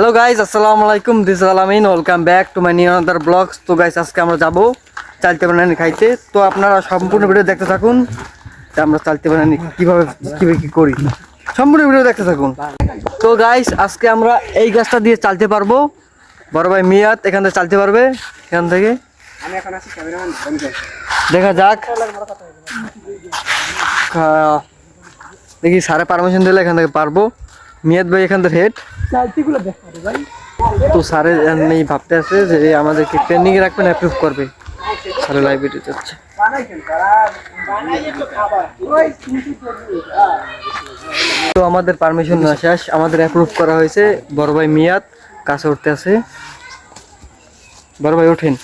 Hello guys আসসালামু আলাইকুম this Alamin welcome back to my new another blogs তো guys আজকে আমরা যাব চালতে বানানি খাইতে। তো আপনারা সম্পূর্ণ ভিডিও দেখতে থাকুন। আমরা চালতে বানানি কীভাবে কীভাবে কী করি। সম্পূর্ণ ভিডিও দেখতে থাকুন। তো গাইজ আজকে আমরা এই গাছটা দিয়ে চালতে পারব। বড় ভাই মিয়াদ এখান থেকে চালতে পারবে। এখান থেকে। দেখা যাক। দেখি স্যারে পারমিশন দিলে এখান থেকে পারব। মিয়াদ ভাই এখান থেকে হেড তো স্যারের নেই ভাবতে আছে যে আমাদেরকে ট্রেনিং রাখবেন অ্যাপ্রুভ করবে। স্যারের লাইব্রেরি যাচ্ছে। তো আমাদের পারমিশন না শেষ আমাদের অ্যাপ্রুভ করা হয়েছে। বড় ভাই মিয়াদ কাছে উঠতে আছে। বড় ভাই ওঠেন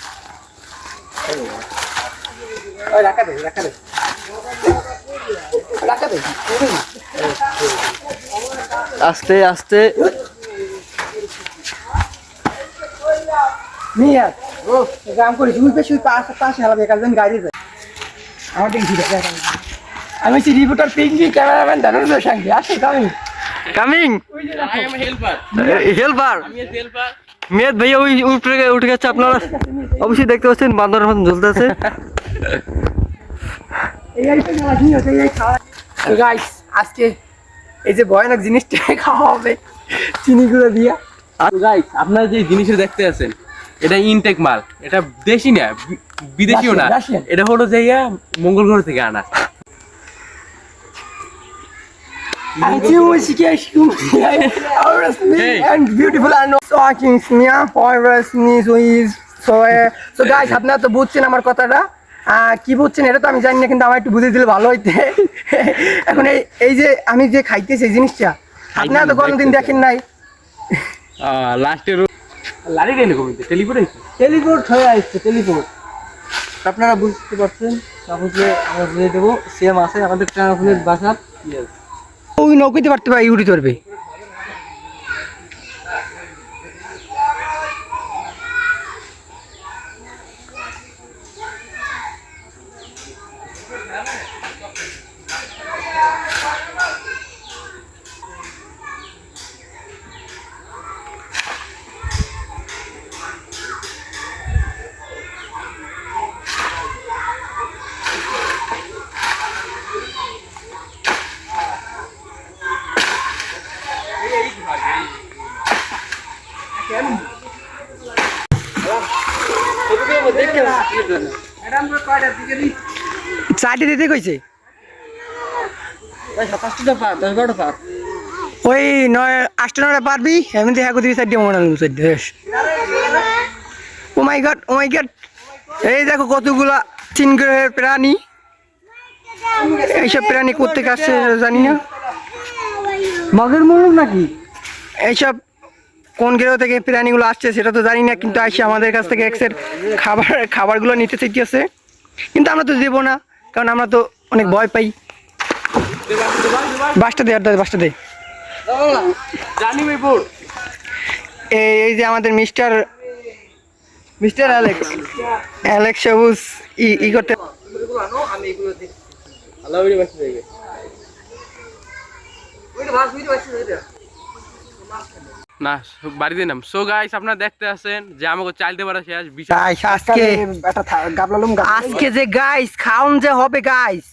আস্তে আস্তে। কাম করি পাশে হালাবে কাজেন গাড়ি যায়। আমার দিন ঠিক আছে আমি হচ্ছি রিপোর্টার পিঙ্কি ক্যামেরাম্যান ধনুর্ধর সঙ্গে আসে কামি। Coming? I am a helper আমি a helper. ভাইয়া ওই উঠে উঠে গেছে আপনারা। অবশ্যই দেখতে পাচ্ছেন বান্দরের মতন ঝুলতে আছে এই এই তো খেলা শুনি হচ্ছে এই খাওয়া। তো গাইস আজকে এই যে ভয়ানক জিনিসটা খাওয়া হবে চিনি গুঁড়ো দিয়া তো guys, আপনারা যে জিনিসটা দেখতে আছেন এটা ইনটেক মাল। এটা দেশি না বিদেশিও না. এটা হলো যে ইয়া মঙ্গল গ্রহ থেকে আনা। so uh, আপনারা তো বুঝছেন আমার কথাটা। কি বুঝছেন এটা তো আমি জানি না কিন্তু আমার একটু বুঝে দিলে ভালো হইতে। এখন এই এই যে আমি যে খাইতেছি এই জিনিসটা আপনারা তো কোনোদিন দেখেন নাই। লাস্টের লারি গেলে কমিতে আইছে টেলিপোর্ট হয়ে আসছে টেলিপোর্ট। আপনারা বুঝতে পারছেন তারপরে আমরা বুঝিয়ে দেবো সেম আছে আমাদের ট্রাভেলের বাসা ওই নৌকিতে পারতে পারে ইউরিতে পারবে। চারটে দিতে কইছে? ওই নয় আটটা নয়টা পারবি? এমনি হ্যাঁ দিবি চারটে মনে হলো চারটে বেশ। ও মাই গড ও গড এই দেখো কতগুলা তিন গ্রহের প্রাণী। এইসব প্রাণী করতে আসছে জানি না। মগের মুলুক নাকি? এইসব কোন গ্রহ থেকে প্রাণীগুলো আসছে সেটা তো জানি না কিন্তু আসছে আমাদের কাছ থেকে এক্সের খাবার খাবারগুলো নিতে চাইতেছে কিন্তু আমরা তো দেবো না কারণ আমরা তো অনেক ভয় পাই। বাসটা দে আর দে, বাসটা দে। এই যে আমাদের মিস্টার মিস্টার অ্যালেক্স। অ্যালেক্স সবুজ ই ই করতে না বাড়িতে নাম। সো গাইস আপনারা দেখতে আছেন যে আমাকে চাইতে পারা শেষ গাইস আজকে আজকে যে গাইস খাউন যে হবে গাইস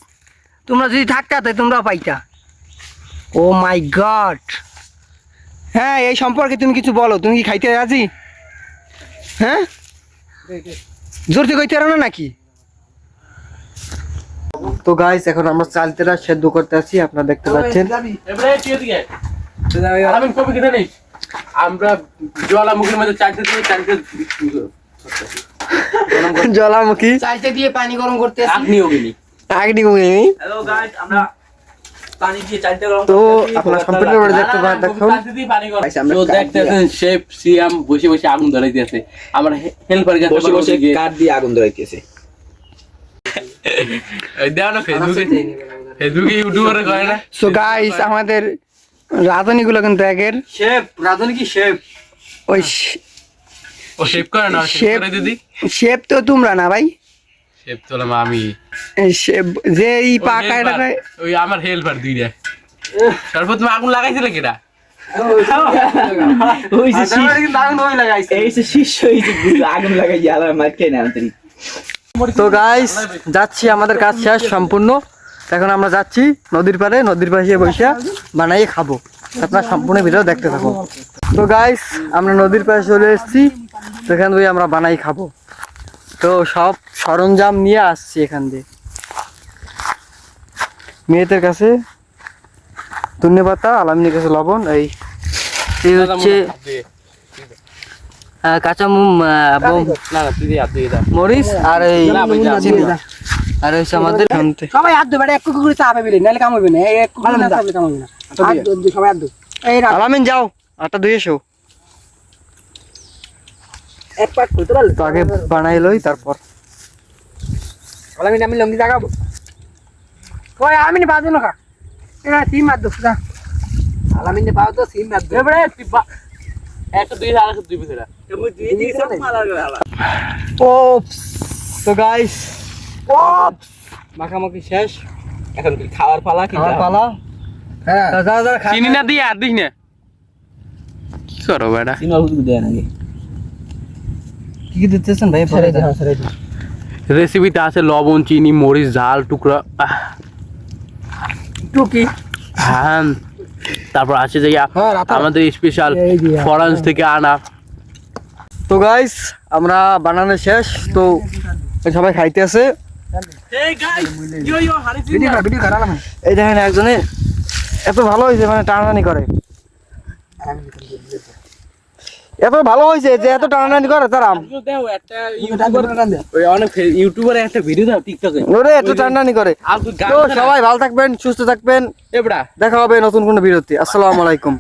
তোমরা যদি থাকতা তাই তোমরাও পাইতা। ও মাই গড হ্যাঁ এই সম্পর্কে তুমি কিছু বলো। তুমি কি খাইতে রাজি? হ্যাঁ? জোর থেকে কইতে না নাকি? তো গাইস এখন আমরা চালতেরা সেদ্ধ করতে আছি আপনারা দেখতে পাচ্ছেন। আমি কবি কেটে নেই। আমরা জলামুখের মধ্যে চাইতে দিয়ে চাইতে জ্বালামুখী? চাইতে দিয়ে পানি গরম করতে আপনি ওগেনি আগনি গুনি হ্যালো গাইস আমরা পানি দিয়ে চাইতে গরম তো আপনারা সম্পূর্ণ দেখতে পারেন দেখুন। তো দেখতে শেফ সিয়াম বসে বসে আগুন ধরাইতে আছে। আমার হেল্পার কাছে বসে বসে কাঠ দিয়ে আগুন ধরাইতেছে দেও না ফেসবুকে ফেসবুকে ইউটিউবারে করে না? সো গাইস আমাদের রাঁধুনিগুলো কিন্তু একের। শেফ রাধুনি কি শেফ? ওই ও শেপ করে না শেপ শেফ করে দিদি? শেপ তো তোমরা না ভাই। শেপ তোলাম আমি। শেপ যে এই পাকা এটা ওই আমার হেল্পার দুইটা তারপর তুমি আগুন লাগাইছিলে কেটা ওই যে আগুন ওই লাগাইছে। এই যে শীর্ষ এই যে আগুন লাগাই না আন্তরিক তো গাইস যাচ্ছি আমাদের কাজ শেষ সম্পূর্ণ। এখন আমরা যাচ্ছি নদীর পাড়ে নদীর পাশে বসে বানাইয়ে খাব। আপনার সম্পূর্ণ ভিডিও দেখতে থাকুন। তো গাইস আমরা নদীর পাশে চলে এসেছি। তো এখান থেকে আমরা বানাই খাব। তো সব সরঞ্জাম নিয়ে আসছি এখান দিয়ে। মেয়েদের কাছে ধনে পাতা আলামিনের কাছে লবণ। এই এই হচ্ছে কাঁচা মরিচ আর এই। আর হচ্ছে আমাদের সবাই হাত ধো এক কুকুর চাপে বিলে নাহলে কাম হইবে না এক কুকুর না। চাপলে কাম হইবে না। হাত ধো, সবাই হাত ধো। এই রাখ, আলামিন যাও আটা ধুয়ে এসো। এক পাট করতে পারলে? তো আগে বানাই লই তারপর। আমি আমি লঙ্গি জাগাবো। ওই আমি নি বাজে না খা। এরা তিন মার দো যা। আলামিনে বাজ তো তিন মার এবারে একটা দুই আর একটা দুই বিছরা ওপস তো গাইস মাখামাখি শেষ। এখন খাওয়ার পালা কি খাওয়ার পালা? হ্যাঁ। তা যারা যারা খায় চিনি না দিয়ে আর দিস না। কি করো বেটা? সিনেমা হুজুর দেয় নাকি? কি কি দিতেছেন ভাই? রেসিপিতে আছে লবণ চিনি মরিচ ঝাল টুকরা। টুকি। হ্যাঁ। তারপর আছে যে হ্যাঁ, আমাদের স্পেশাল ফরান্স থেকে আনা। তো গাইস আমরা বানানো শেষ। তো সবাই খাইতে আছে। এই দেখেন একজনে এত ভালো হয়েছে মানে টানাটানি করে। এত ভালো হয়েছে যে এত টানাটানি করে তারা। ওই অনেক একটা ভিডিও দাও টিকটকে ওরে এত টানাটানি করে। তো সবাই ভালো থাকবেন সুস্থ থাকবেন। এবড়া দেখা হবে নতুন কোনো বিরতি আসসালামু আলাইকুম।